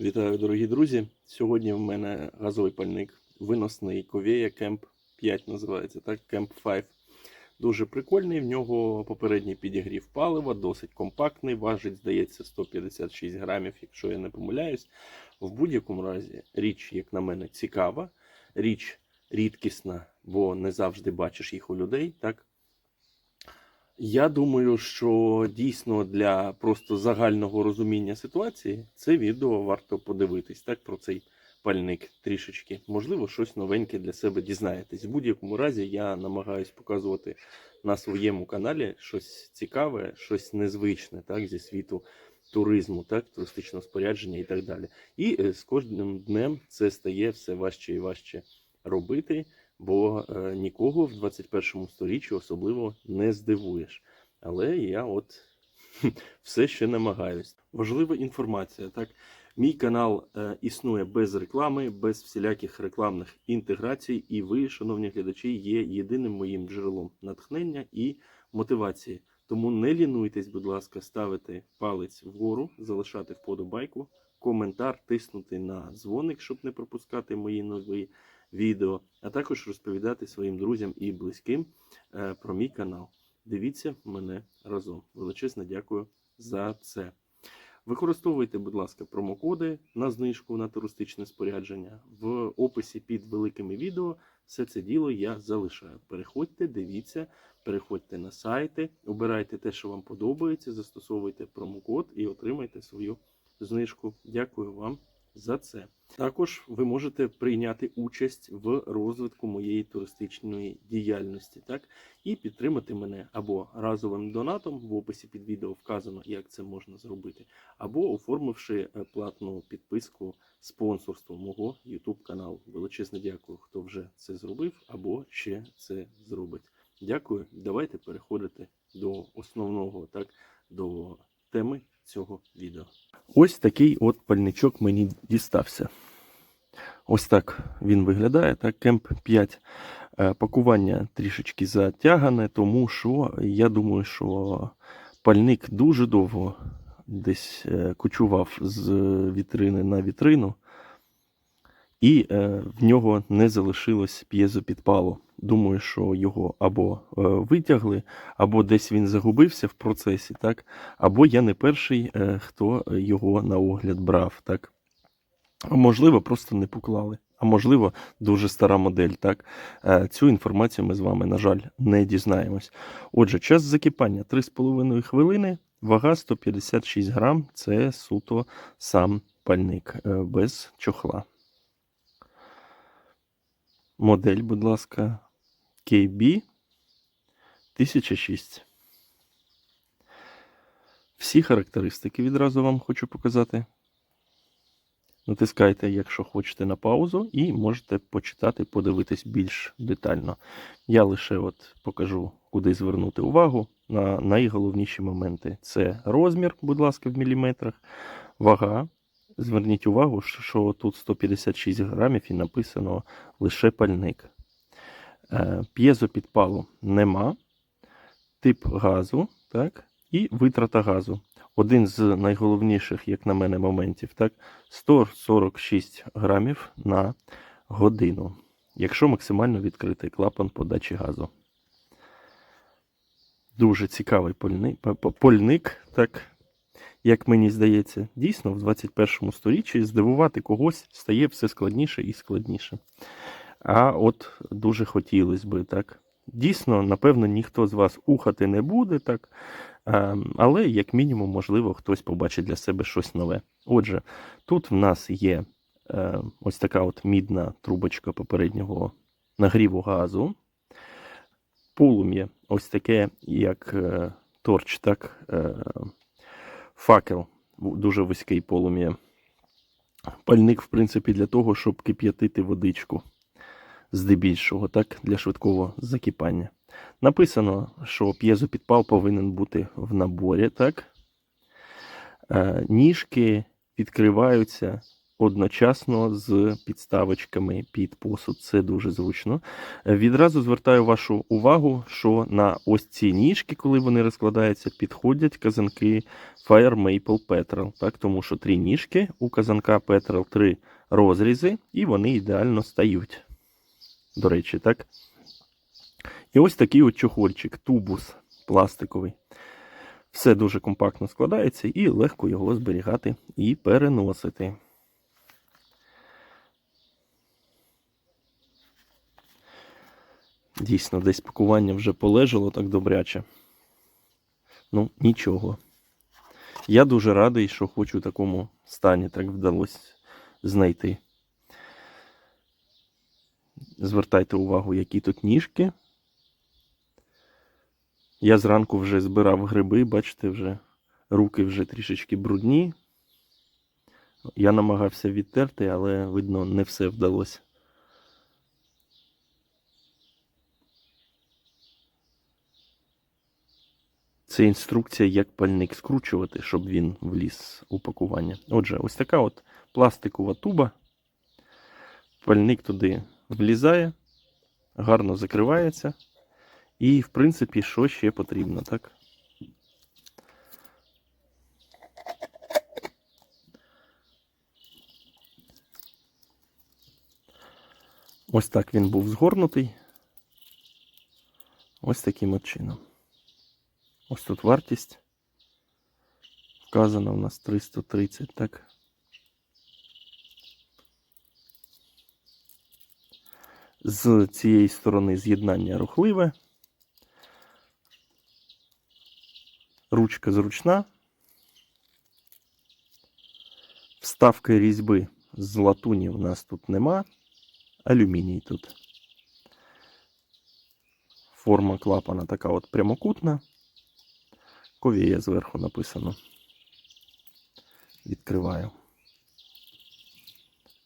Вітаю, дорогі друзі. Сьогодні в мене газовий пальник виносний Ковея Camp 5 називається, так, Camp 5. Дуже прикольний. В нього попередній підігрів палива, досить компактний, важить, здається, 156 грамів, якщо я не помиляюсь. В будь-якому разі річ, як на мене, цікава, річ рідкісна, бо не завжди бачиш їх у людей. так. Я думаю, що дійсно для просто загального розуміння ситуації це відео варто подивитись так про цей пальник трішечки. Можливо, щось новеньке для себе дізнаєтесь. В будь-якому разі я намагаюсь показувати на своєму каналі щось цікаве, щось незвичне, так, зі світу туризму, так, туристичного спорядження і так далі. І е, з кожним днем це стає все важче і важче робити бо е, нікого в 21 сторіччі особливо не здивуєш. Але я от все ще намагаюсь. Важлива інформація. Так, мій канал е, існує без реклами, без всіляких рекламних інтеграцій, і ви, шановні глядачі, є єдиним моїм джерелом натхнення і мотивації. Тому не лінуйтесь, будь ласка, ставити палець вгору, залишати вподобайку, коментар, тиснути на дзвоник, щоб не пропускати мої нові відео, а також розповідати своїм друзям і близьким е, про мій канал. Дивіться мене разом. Величезне дякую за це. Використовуйте, будь ласка, промокоди на знижку на туристичне спорядження. В описі під великими відео все це діло я залишаю. Переходьте, дивіться, переходьте на сайти, обирайте те, що вам подобається, застосовуйте промокод і отримайте свою знижку. Дякую вам за це. Також ви можете прийняти участь в розвитку моєї туристичної діяльності, так і підтримати мене або разовим донатом в описі під відео вказано, як це можна зробити, або оформивши е, платну підписку спонсорству мого YouTube каналу. Величезне дякую, хто вже це зробив або ще це зробить. Дякую. Давайте переходити до основного, так до теми цього відео. Ось такий от пальничок мені дістався. Ось так він виглядає. Так, Кемп 5. Е, Пакування трішечки затягане, тому що я думаю, що пальник дуже довго десь е, кочував з вітрини на вітрину, і е, в нього не залишилось п'єзопідпалу. Думаю, що його або е, витягли, або десь він загубився в процесі, так? або я не перший, е, хто його на огляд брав. так. Можливо, просто не поклали. А можливо, дуже стара модель. Так? Е, Цю інформацію ми з вами, на жаль, не дізнаємось. Отже, час закипання 3,5 хвилини, вага 156 грам. Це суто сам пальник без чохла. Модель, будь ласка, KB 1006. Всі характеристики відразу вам хочу показати. Натискайте, якщо хочете, на паузу, і можете почитати, подивитись більш детально. Я лише от покажу, куди звернути увагу на найголовніші моменти. Це розмір, будь ласка, в міліметрах, вага. Зверніть увагу, що тут 156 грамів і написано лише пальник. Е, П'єзопідпалу нема. Тип газу, так, і витрата газу. Один з найголовніших, як на мене, моментів, так, 146 грамів на годину, якщо максимально відкритий клапан подачі газу. Дуже цікавий польник, польник, так, як мені здається, дійсно в 21 сторіччі здивувати когось стає все складніше і складніше. А от дуже хотілося би, так. Дійсно, напевно, ніхто з вас ухати не буде, так. Але, як мінімум, можливо, хтось побачить для себе щось нове. Отже, тут в нас є е, ось така от мідна трубочка попереднього нагріву газу. Полум'я ось таке, як е, торч, так, е, факел, дуже вузький полум'я. Пальник, в принципі, для того, щоб кип'ятити водичку здебільшого, так, для швидкого закипання. Написано, що п'єзопідпал повинен бути в наборі. так. Е, Ніжки відкриваються одночасно з підставочками під посуд. Це дуже зручно. Е, Відразу звертаю вашу увагу, що на ось ці ніжки, коли вони розкладаються, підходять казанки Fire Maple Petrel. Так, тому що три ніжки у казанка Petrel, три розрізи, і вони ідеально стають. До речі, так. І ось такий от чохольчик, тубус пластиковий. Все дуже компактно складається і легко його зберігати і переносити. Дійсно, десь пакування вже полежало так добряче. Ну, нічого. Я дуже радий, що хоч у такому стані так вдалося знайти. Звертайте увагу, які тут ніжки. Я зранку вже збирав гриби, бачите, вже руки вже трішечки брудні. Я намагався відтерти, але видно, не все вдалося. Це інструкція, як пальник скручувати, щоб він вліз у пакування. Отже, ось така от пластикова туба. Пальник туди влізає, гарно закривається. І, в принципі, що ще потрібно, так? Ось так він був згорнутий. Ось таким от чином. Ось тут вартість. Вказана у нас 330, так? З цієї сторони з'єднання рухливе. Ручка зручна. Вставки різьби з латуні у нас тут нема. Алюміній тут. Форма клапана така от прямокутна. Ковія зверху написано. Відкриваю.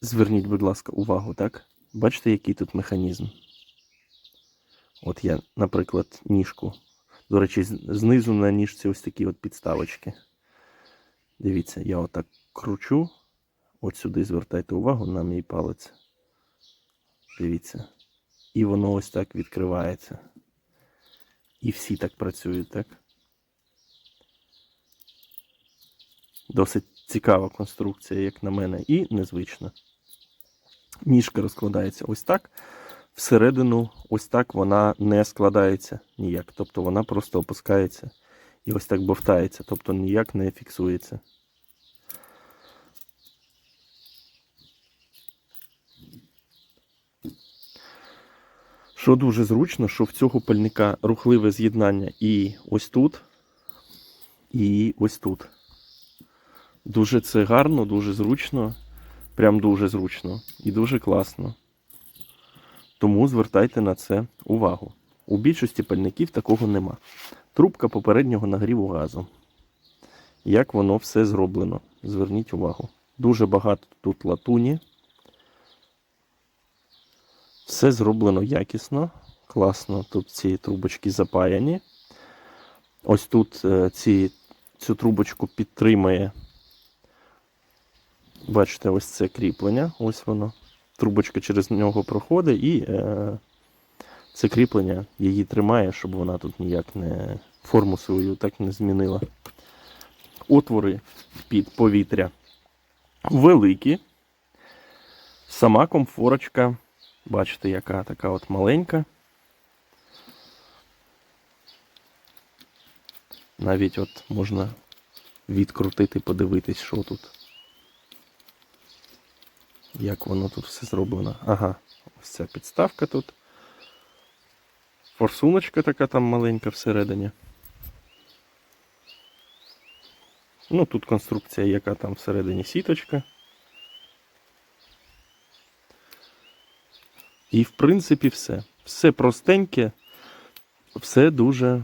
Зверніть, будь ласка, увагу, так? Бачите, який тут механізм? От я, наприклад, ніжку. До речі, знизу на ніжці ось такі от підставочки. Дивіться, я отак кручу. От сюди звертайте увагу на мій палець. Дивіться. І воно ось так відкривається. І всі так працюють, так? Досить цікава конструкція, як на мене, і незвична. Ніжка розкладається ось так. Всередину, ось так вона не складається ніяк. Тобто вона просто опускається і ось так бовтається, тобто ніяк не фіксується. Що дуже зручно, що в цього пальника рухливе з'єднання і ось тут, і ось тут. Дуже це гарно, дуже зручно. Прям дуже зручно і дуже класно. Тому звертайте на це увагу. У більшості пальників такого нема. Трубка попереднього нагріву газу. Як воно все зроблено? Зверніть увагу. Дуже багато тут латуні. Все зроблено якісно, класно. Тут ці трубочки запаяні. Ось тут е, ці, цю трубочку підтримує. Бачите, ось це кріплення. Ось воно. Трубочка через нього проходить і е, це кріплення її тримає, щоб вона тут ніяк не форму свою так не змінила. Отвори під повітря великі. Сама комфорочка, бачите, яка така от маленька. Навіть от можна відкрутити, подивитись, що тут. Як воно тут все зроблено. Ага, ось ця підставка тут. Форсуночка така там маленька всередині. Ну, тут конструкція, яка там всередині сіточка. І в принципі все. Все простеньке, все дуже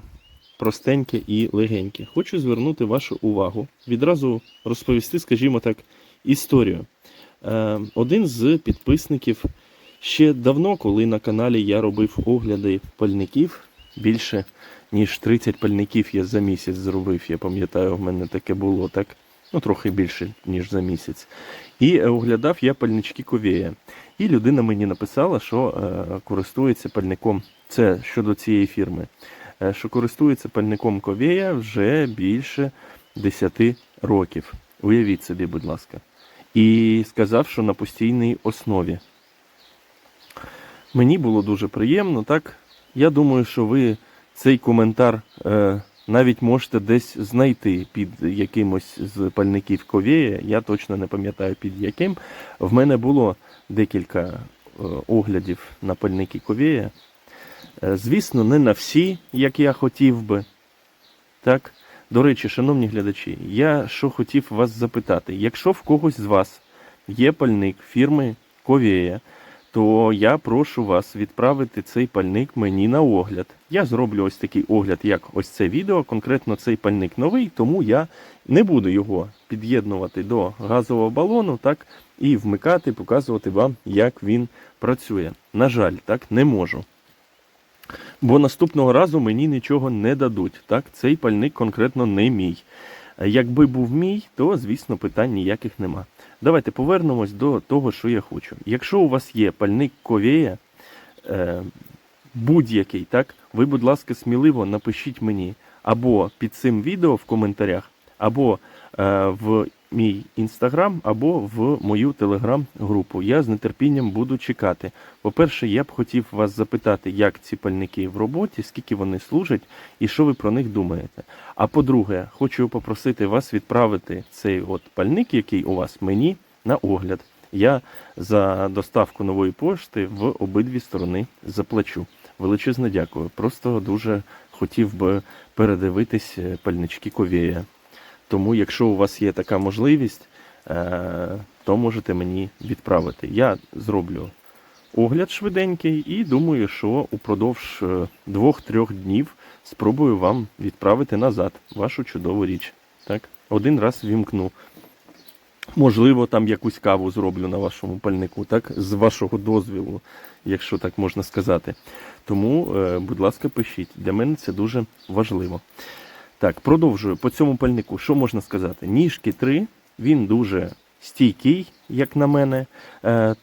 простеньке і легеньке. Хочу звернути вашу увагу. Відразу розповісти, скажімо так, історію. Е, Один з підписників ще давно, коли на каналі я робив огляди пальників, більше ніж 30 пальників я за місяць зробив. Я пам'ятаю, в мене таке було так. ну трохи більше, ніж за місяць. І е, оглядав я пальнички Ковея. І людина мені написала, що е, користується пальником. Це щодо цієї фірми, е, що користується пальником Ковея вже більше 10 років. Уявіть собі, будь ласка. І сказав, що на постійній основі. Мені було дуже приємно, так? Я думаю, що ви цей коментар е, навіть можете десь знайти під якимось з пальників Ковея. Я точно не пам'ятаю під яким. В мене було декілька е, оглядів на пальники Ковея. Е, звісно, не на всі, як я хотів би. Так? До речі, шановні глядачі, я що хотів вас запитати, якщо в когось з вас є пальник фірми Ковея, то я прошу вас відправити цей пальник мені на огляд. Я зроблю ось такий огляд, як ось це відео. Конкретно цей пальник новий, тому я не буду його під'єднувати до газового балону, так, і вмикати, показувати вам, як він працює. На жаль, так не можу. Бо наступного разу мені нічого не дадуть. Так, цей пальник конкретно не мій. Якби був мій, то звісно питань ніяких нема. Давайте повернемось до того, що я хочу. Якщо у вас є пальник Ковея, е, будь-який, так, ви, будь ласка, сміливо напишіть мені або під цим відео в коментарях, або е, в мій інстаграм, або в мою телеграм-групу. Я з нетерпінням буду чекати. По-перше, я б хотів вас запитати, як ці пальники в роботі, скільки вони служать і що ви про них думаєте. А по-друге, хочу попросити вас відправити цей от пальник, який у вас мені на огляд. Я за доставку нової пошти в обидві сторони заплачу. Величезне дякую. Просто дуже хотів би передивитись е, пальнички Ковея. Тому, якщо у вас є така можливість, е, то можете мені відправити. Я зроблю огляд швиденький і думаю, що упродовж е, двох-трьох днів спробую вам відправити назад вашу чудову річ. Так? Один раз вімкну. Можливо, там якусь каву зроблю на вашому пальнику, так? з вашого дозвілу, якщо так можна сказати. Тому, е, будь ласка, пишіть. Для мене це дуже важливо. Так, продовжую по цьому пальнику. Що можна сказати? Ніжки 3, він дуже стійкий, як на мене. Е,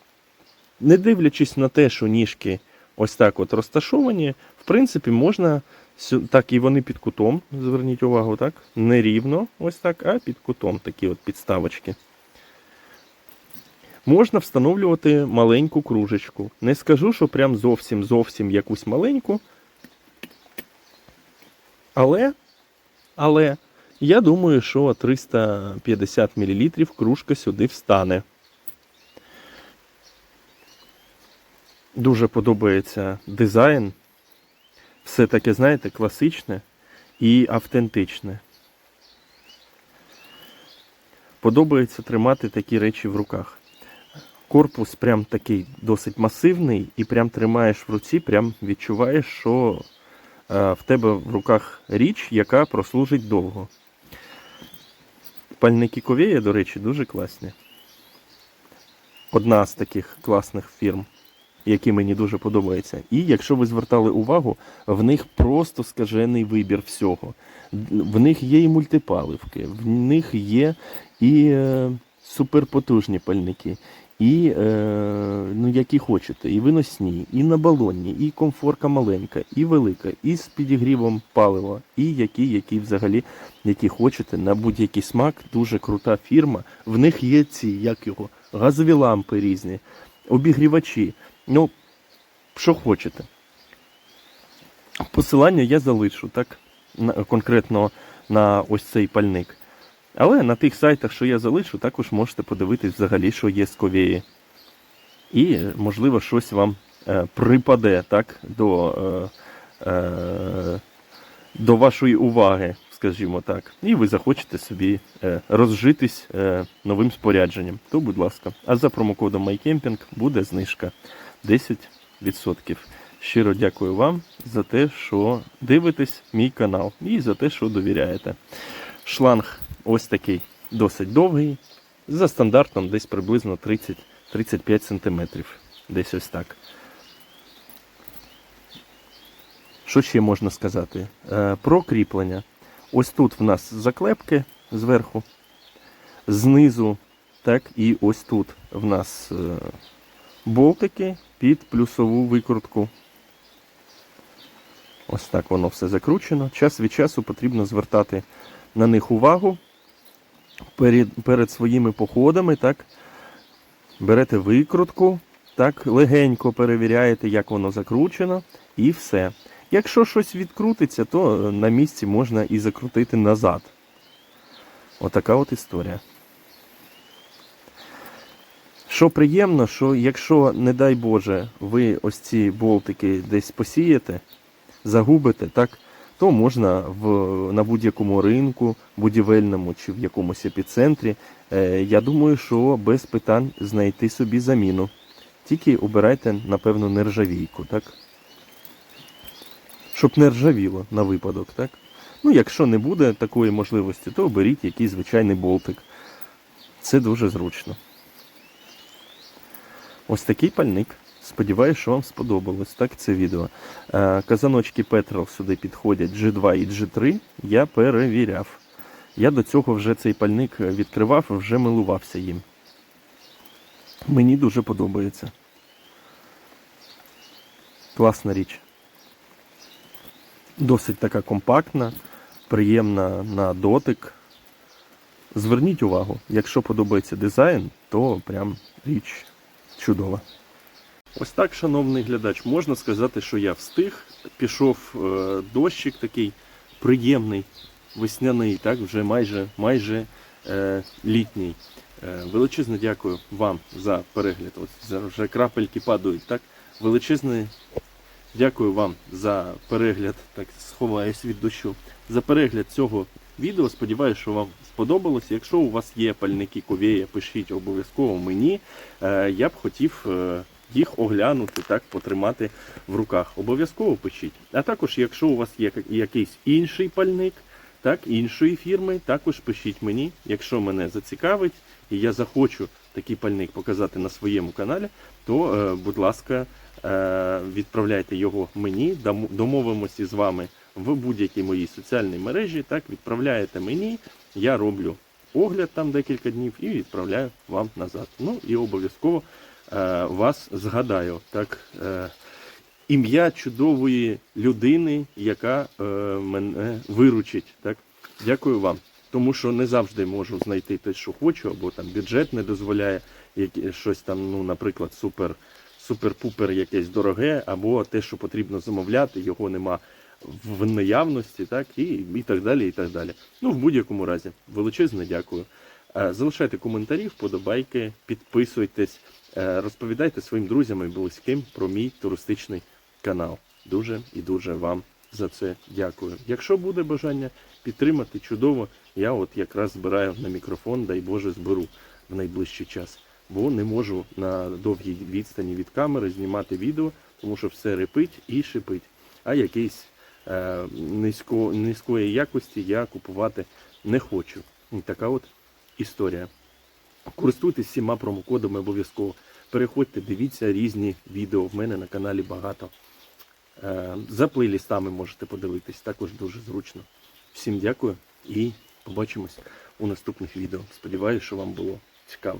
не дивлячись на те, що ніжки ось так от розташовані, в принципі, можна так і вони під кутом. Зверніть увагу, так? Не рівно, ось так, а під кутом такі от підставочки. Можна встановлювати маленьку кружечку. Не скажу, що прям зовсім зовсім якусь маленьку. Але, але я думаю, що 350 мл кружка сюди встане. Дуже подобається дизайн. Все таке, знаєте, класичне і автентичне. Подобається тримати такі речі в руках. Корпус прям такий досить масивний, і прям тримаєш в руці, прям відчуваєш, що в тебе в руках річ, яка прослужить довго. Пальники Ковея, до речі, дуже класні. Одна з таких класних фірм, які мені дуже подобаються. І якщо ви звертали увагу, в них просто скажений вибір всього. В них є і мультипаливки, в них є і е, суперпотужні пальники, і е, ну, які хочете, і виносні, і на балонні, і комфорка маленька, і велика, і з підігрівом палива, і які, які взагалі, які хочете, на будь-який смак, дуже крута фірма. В них є ці, як його, газові лампи різні, обігрівачі. Ну, що хочете. Посилання я залишу, так? На, конкретно на ось цей пальник. Але на тих сайтах, що я залишу, також можете подивитись взагалі, що є з ковії. І, можливо, щось вам е, припаде так, до, е, е, до вашої уваги, скажімо так. І ви захочете собі е, розжитись е, новим спорядженням. То, будь ласка. А за промокодом MyCamping буде знижка 10%. Щиро дякую вам за те, що дивитесь мій канал і за те, що довіряєте. Шланг ось такий досить довгий, за стандартом десь приблизно 30-35 см. Десь ось так. Що ще можна сказати? Е, про кріплення. Ось тут в нас заклепки зверху. знизу, так і ось тут в нас е, болтики під плюсову викрутку. Ось так воно все закручено. Час від часу потрібно звертати на них увагу перед, перед своїми походами. Так, берете викрутку, так, легенько перевіряєте, як воно закручено, і все. Якщо щось відкрутиться, то е, на місці можна і закрутити назад. Отака от історія. Що приємно, що якщо, не дай Боже, ви ось ці болтики десь посієте, загубите, так, то можна в, на будь-якому ринку, будівельному чи в якомусь епіцентрі, е, я думаю, що без питань знайти собі заміну. Тільки обирайте, напевно, нержавійку, так? Щоб не ржавіло на випадок, так? Ну, якщо не буде такої можливості, то оберіть якийсь звичайний болтик. Це дуже зручно. Ось такий пальник. Сподіваюсь, що вам сподобалось так це відео. Е, Казаночки Petrol сюди підходять G2 і G3. Я перевіряв. Я до цього вже цей пальник відкривав, вже милувався їм. Мені дуже подобається. Класна річ. Досить така компактна, приємна на дотик. Зверніть увагу, якщо подобається дизайн, то прям річ чудова. Ось так, шановний глядач, можна сказати, що я встиг. Пішов е, дощик такий приємний, весняний, так, вже майже, майже е, літній. Е, величезне дякую вам за перегляд. Ось за- вже крапельки падають. Так? Величезне дякую вам за перегляд. Так, сховаюсь від дощу. За перегляд цього відео. Сподіваюся, що вам сподобалось. Якщо у вас є пальники ковея, пишіть обов'язково мені. Е, Я б хотів е, їх оглянути, так, потримати в руках. Обов'язково пишіть. А також, якщо у вас є якийсь інший пальник, так, іншої фірми, також пишіть мені, якщо мене зацікавить і я захочу такий пальник показати на своєму каналі, то, е, будь ласка, е, відправляйте його мені, домовимося з вами в будь-якій моїй соціальній мережі. Так, відправляєте мені, я роблю огляд там декілька днів і відправляю вам назад. Ну і обов'язково вас згадаю. Так, е, ім'я чудової людини, яка е, мене виручить. Так? Дякую вам. Тому що не завжди можу знайти те, що хочу, або там бюджет не дозволяє які- щось там, ну, наприклад, супер, супер-пупер якесь дороге, або те, що потрібно замовляти, його нема в наявності, так, і, і так далі. і так далі. Ну, в будь-якому разі, величезне дякую. Е, Залишайте коментарі, вподобайки, підписуйтесь, е, розповідайте своїм друзям і близьким про мій туристичний канал. Дуже і дуже вам за це дякую. Якщо буде бажання підтримати, чудово, я от якраз збираю на мікрофон, дай Боже, зберу в найближчий час. Бо не можу на довгій відстані від камери знімати відео, тому що все репить і шипить. А якийсь е, низько, низької якості я купувати не хочу. Така от історія. Користуйтесь всіма промокодами обов'язково. Переходьте, дивіться різні відео. В мене на каналі багато. Е, За плейлістами можете подивитись, також дуже зручно. Всім дякую і побачимось у наступних відео. Сподіваюся, що вам було цікаво.